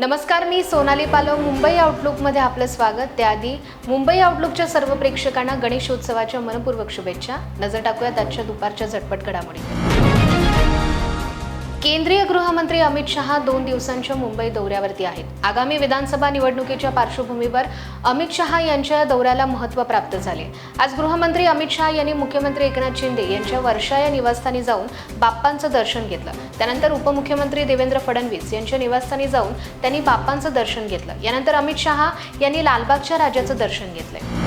नमस्कार मी सोनाली पालव. मुंबई आउटलुकमध्ये आपलं स्वागत. त्याआधी मुंबई आउटलुकच्या सर्व प्रेक्षकांना गणेशोत्सवाच्या मनपूर्वक शुभेच्छा. नजर टाकूयात आजच्या दुपारच्या झटपट घडामोडी. केंद्रीय गृहमंत्री अमित शहा दोन दिवसांच्या मुंबई दौऱ्यावरती आहेत. आगामी विधानसभा निवडणुकीच्या पार्श्वभूमीवर अमित शहा यांच्या या दौऱ्याला महत्त्व प्राप्त झाले. आज गृहमंत्री अमित शहा यांनी मुख्यमंत्री एकनाथ शिंदे यांच्या वर्षा या निवासस्थानी जाऊन बाप्पांचं दर्शन घेतलं. त्यानंतर उपमुख्यमंत्री देवेंद्र फडणवीस यांच्या निवासस्थानी जाऊन त्यांनी बाप्पांचं दर्शन घेतलं. यानंतर अमित शहा यांनी लालबागच्या राजाचं दर्शन घेतलं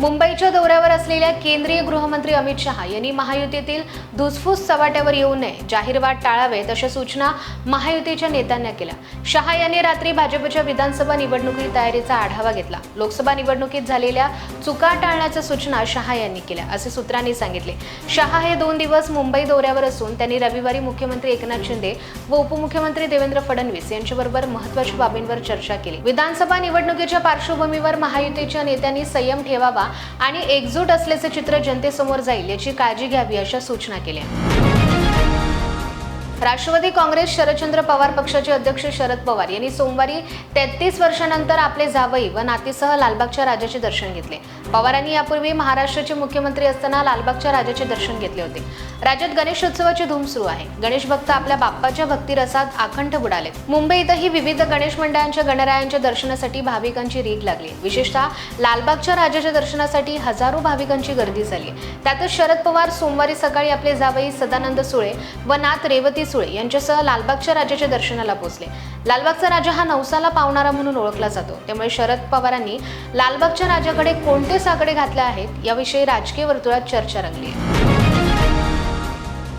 मुंबईच्या दौऱ्यावर असलेल्या केंद्रीय गृहमंत्री अमित शहा यांनी महायुतीतील धुसफूस चव्हाट्यावर येऊ नये जाहीर वाद टाळावेत अशा सूचना महायुतीच्या नेत्यांना केल्या. शहा यांनी रात्री भाजपच्या विधानसभा निवडणुकीत तयारीचा आढावा घेतला. लोकसभा निवडणुकीत झालेल्या चुका टाळण्याच्या सूचना शहा यांनी केल्या असे सूत्रांनी सांगितले. शहा हे दोन दिवस मुंबई दौऱ्यावर असून त्यांनी रविवारी मुख्यमंत्री एकनाथ शिंदे व उपमुख्यमंत्री देवेंद्र फडणवीस यांच्याबरोबर महत्त्वाच्या बाबींवर चर्चा केली. विधानसभा निवडणुकीच्या पार्श्वभूमीवर महायुतीच्या नेत्यांनी संयम ठेवावा आणि एकजूट असल्याचे चित्र जनतेसमोर जाईल याची काळजी घ्यावी अशा सूचना केल्या. राष्ट्रवादी काँग्रेस शरदचंद्र पवार पक्षाचे अध्यक्ष शरद पवार यांनी सोमवारी तेहतीस वर्षानंतर आपले जावई व नातीसह लालबागच्या राजाचे दर्शन घेतले. पवारांनी यापूर्वी महाराष्ट्राचे मुख्यमंत्री असताना लालबागच्या राजाचे दर्शन घेतले होते. राज्यात गणेशोत्सवाची धूम सुरू आहे. गणेश भक्त आपल्या बाप्पाच्या भक्तिरसात आखंड बुडाले. मुंबईतही विविध गणेश मंडळांच्या गणरायांच्या दर्शनासाठी भाविकांची रीघ लागली. विशेषतः लालबागच्या राजाच्या दर्शनासाठी हजारो भाविकांची गर्दी झाली. त्यातच शरद पवार सोमवारी सकाळी आपले जावई सदानंद सुळे व नात रेवती सुळे यांच्यासह लालबागच्या राजाच्या दर्शनाला पोहोचले. लालबागचा राजा हा नवसाला पावणारा म्हणून ओळखला जातो. त्यामुळे शरद पवारांनी लालबागच्या राजाकडे कोणते साकडे घातले आहेत याविषयी राजकीय वर्तुळात चर्चा रंगली आहे.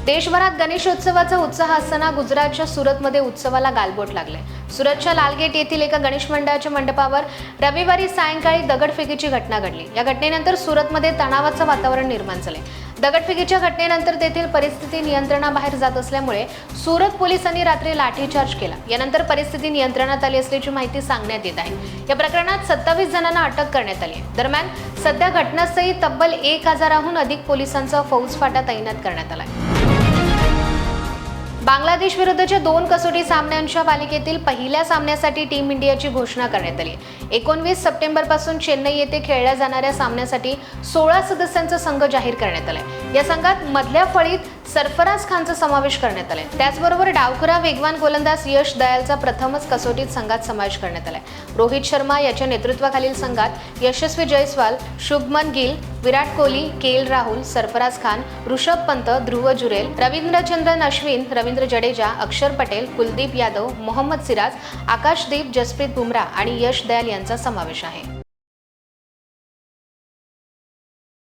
देशभरात गणेशोत्सवाचा उत्साह असताना गुजरातच्या सुरतमध्ये उत्सवाला गालबोट लागले. सुरतच्या लालगेट येथील एका गणेश मंडळाच्या मंडपावर रविवारी सायंकाळी दगडफेकीची घटना घडली. या घटनेनंतर सुरतमध्ये तणावाचं वातावरण निर्माण झाले. दगडफेकीच्या घटनेनंतर तेथील परिस्थिती नियंत्रणाबाहेर जात असल्यामुळे सुरत पोलिसांनी रात्री लाठीचार्ज केला. यानंतर परिस्थिती नियंत्रणात आली असल्याची माहिती सांगण्यात येत आहे. या प्रकरणात सत्तावीस जणांना अटक करण्यात आली आहे. दरम्यान सध्या घटनास्थळी तब्बल एक हजाराहून अधिक पोलिसांचा फौजफाटा तैनात करण्यात आला आहे. बांगलादेश विरुद्धच्या दोन कसोटी सामन्यांच्या मालिकेतील पहिल्या सामन्यासाठी टीम इंडियाची घोषणा करण्यात आली. एकोणवीस सप्टेंबरपासून चेन्नई येथे खेळल्या जाणाऱ्या सामन्यासाठी सोळा सदस्यांचा संघ जाहीर करण्यात आलाय. या संघात मधल्या फळीत सरफराज खानचा समावेश करण्यात आलाय. त्याचबरोबर डावखुरा वेगवान गोलंदाज यश दयालचा प्रथमच कसोटीत संघात समावेश करण्यात आलाय. रोहित शर्मा याच्या नेतृत्वाखालील संघात यशस्वी जयस्वाल शुभमन गिल विराट कोहली के एल राहुल सरफराज खान ऋषभ पंत ध्रुव जुरेल रवींद्रचंद्रन अश्विन रवींद्र जडेजा अक्षर पटेल कुलदीप यादव मोहम्मद सिराज आकाशदीप जसप्रीत बुमरा आणि यश दयाल यांचा समावेश आहे.